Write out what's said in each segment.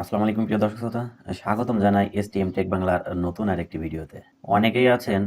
আসসালামু আলাইকুম প্রিয় দর্শক শ্রোতা, স্বাগতম জানাই এস টি এম টেক বাংলার নতুন আরেকটি ভিডিওতে। অনেকেই আছেন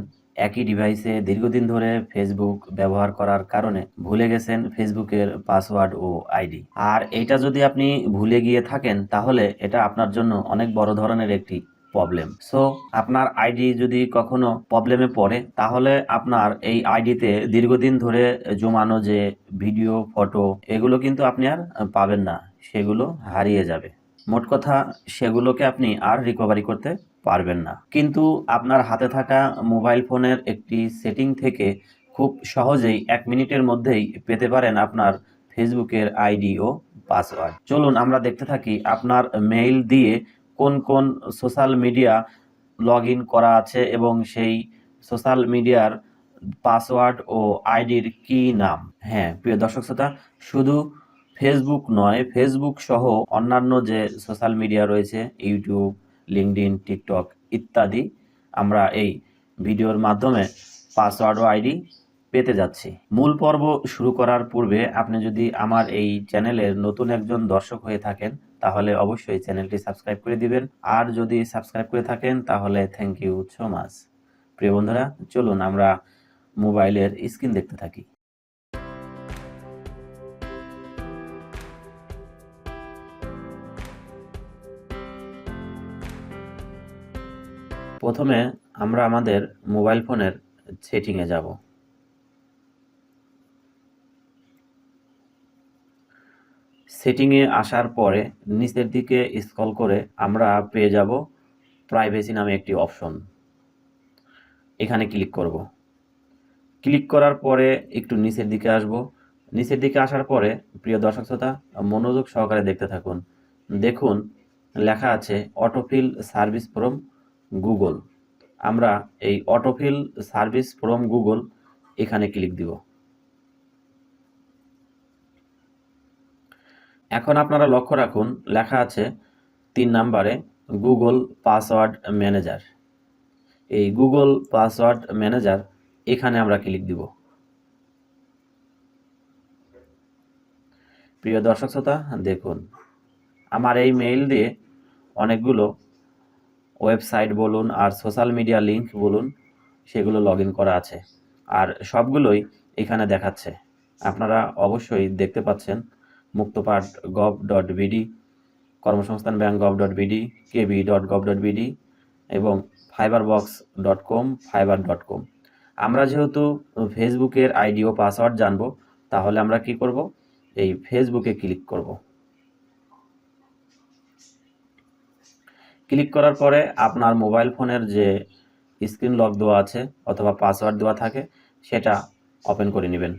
একই ডিভাইসে দীর্ঘদিন ধরে ফেসবুক ব্যবহার করার কারণে ভুলে গেছেন ফেসবুকের পাসওয়ার্ড ও আইডি আর এটা যদি আপনি ভুলে গিয়ে থাকেন, তাহলে এটা আপনার জন্য অনেক বড় ধরনের একটি প্রবলেম সো আপনার আইডি যদি কখনো প্রবলেমে পড়ে, তাহলে আপনার এই আইডিতে দীর্ঘদিন ধরে জমানো যে ভিডিও ফটো এগুলো কিন্তু আপনি আর পাবেন না, সেগুলো হারিয়ে যাবে। মোট কথা সেগুলোকে আপনি আর রিকভারি করতে পারবেন না। কিন্তু আপনার হাতে থাকা মোবাইল ফোনের একটি সেটিং থেকে খুব সহজেই এক মিনিটের মধ্যেই পেতে পারেন আপনার ফেসবুকের আইডি ও পাসওয়ার্ড চলুন আমরা দেখতে থাকি আপনার মেইল দিয়ে কোন কোন সোশ্যাল মিডিয়া লগ করা আছে এবং সেই সোশ্যাল মিডিয়ার পাসওয়ার্ড ও আইডির কি নাম। হ্যাঁ প্রিয় দর্শক শ্রোতা, শুধু ফেসবুক নয় ফেসবুক সহ অন্যান্য যে সোশ্যাল মিডিয়া রয়েছে ইউটিউব লিঙ্কডিন টিকটক ইত্যাদি, আমরা এই ভিডিওর মাধ্যমে পাসওয়ার্ড ও আইডি পেতে যাচ্ছি। মূল পর্ব শুরু করার পূর্বে আপনি যদি আমার এই চ্যানেলের নতুন একজন দর্শক হয়ে থাকেন, তাহলে অবশ্যই চ্যানেলটি সাবস্ক্রাইব করে দিবেন। আর যদি সাবস্ক্রাইব করে থাকেন, তাহলে থ্যাংক ইউ সো মাচ প্রিয় বন্ধুরা, চলুন আমরা মোবাইলের স্ক্রিন দেখতে থাকি। প্রথমে আমরা আমাদের মোবাইল ফোনের সেটিংয়ে যাব। সেটিংয়ে আসার পরে নিচের দিকে স্ক্রল করে আমরা পেয়ে যাব প্রাইভেসি নামে একটি অপশন। এখানে ক্লিক করব। ক্লিক করার পরে একটু নিচের দিকে আসব। নিচের দিকে আসার পরে, প্রিয় দর্শক শ্রোতা, মনোযোগ সহকারে দেখতে থাকুন। দেখুন, লেখা আছে অটোফিল সার্ভিস ফ্রম গুগল আমরা এই অটোফিল সার্ভিস ফ্রম গুগল এখানে ক্লিক দিব। এখন আপনারা লক্ষ্য রাখুন, লেখা আছে তিন নাম্বারে গুগল পাসওয়ার্ড ম্যানেজার এই গুগল পাসওয়ার্ড ম্যানেজার এখানে আমরা ক্লিক দিব। প্রিয় দর্শক শ্রোতা, দেখুন, আমার এই মেইল দিয়ে অনেকগুলো ওয়েবসাইট বলুন আর সোশ্যাল মিডিয়া লিঙ্ক বলুন, সেগুলো লগ করা আছে। আর সবগুলোই এখানে দেখাচ্ছে। আপনারা অবশ্যই দেখতে পাচ্ছেন Muktopaath gov dot BD Karmasangsthan bank gov dot BD KB dot gov dot BD এবং Fiverr box dot com Fiverr dot com আমরা যেহেতু ফেসবুকের আইডি ও পাসওয়ার্ড জানব, তাহলে আমরা কি করব? এই ফেসবুকে ক্লিক করব। ক্লিক করার পরে আপনার মোবাইল ফোনের যে স্ক্রিন লক দেওয়া আছে অথবা পাসওয়ার্ড দেওয়া থাকে, সেটা ওপেন করে নেবেন।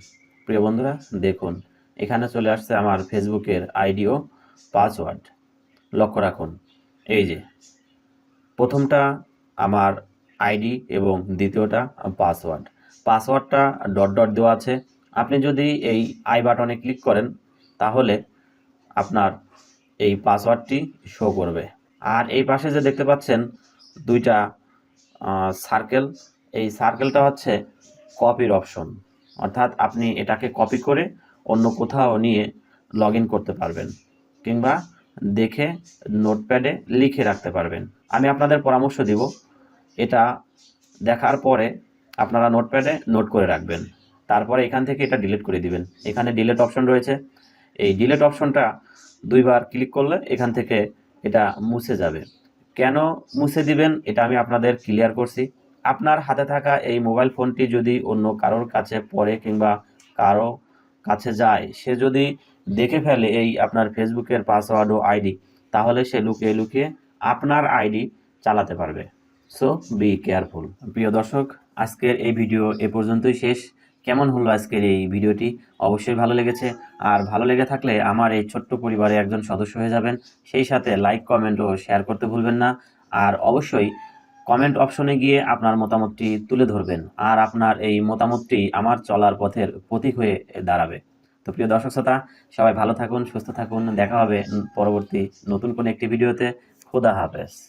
প্রিয় বন্ধুরা, দেখুন, এখানে চলে আসছে আমার ফেসবুকের আইডি ও পাসওয়ার্ড। লক্ষ্য রাখুন, এই যে, প্রথমটা আমার আইডি এবং দ্বিতীয়টা পাসওয়ার্ড। পাসওয়ার্ডটা ডট ডট দেওয়া আছে। আপনি যদি এই আই বাটনে ক্লিক করেন, তাহলে আপনার এই পাসওয়ার্ডটি শো করবে। আর এই পাশে যে দেখতে পাচ্ছেন দুইটা সার্কেল এই সার্কেলটা হচ্ছে কপির অপশন অর্থাৎ আপনি এটাকে কপি করে অন্য কোথাও নিয়ে লগ করতে পারবেন কিংবা দেখে নোটপ্যাডে লিখে রাখতে পারবেন। আমি আপনাদের পরামর্শ দিব, এটা দেখার পরে আপনারা নোটপ্যাডে নোট করে রাখবেন। তারপরে এখান থেকে এটা ডিলিট করে দিবেন। এখানে ডিলেট অপশন রয়েছে। এই ডিলেট অপশনটা দুইবার ক্লিক করলে এখান থেকে এটা মুছে যাবে। কেন মুছে দিবেন এটা আমি আপনাদের ক্লিয়ার করছি। আপনার হাতে থাকা এই মোবাইল ফোনটি যদি অন্য কারোর কাছে পড়ে কিংবা কারও কাছে যায়, সে যদি দেখে ফেলে এই আপনার ফেসবুকের পাসওয়ার্ড ও আইডি তাহলে সে লুকিয়ে লুকিয়ে আপনার আইডি চালাতে পারবে। সো বি কেয়ারফুল প্রিয় দর্শক, আজকের এই ভিডিও এ পর্যন্তই শেষ। কেমন হলো আজকের এই ভিডিওটি? অবশ্যই ভালো লেগেছে। আর ভালো লেগে থাকলে আমার এই ছোট্ট পরিবারে একজন সদস্য হয়ে যাবেন। সেই সাথে লাইক কমেন্ট ও শেয়ার করতে ভুলবেন না। আর অবশ্যই কমেন্ট অপশনে গিয়ে আপনার মতামতটি তুলে ধরবেন। আর আপনার এই মতামতটি আমার চলার পথের প্রতীক হয়ে দাঁড়াবে। তো প্রিয় দর্শক শ্রোতা, সবাই ভালো থাকুন, সুস্থ থাকুন। দেখা হবে পরবর্তী নতুন কোনো একটি ভিডিওতে। খোদা হাফেজ।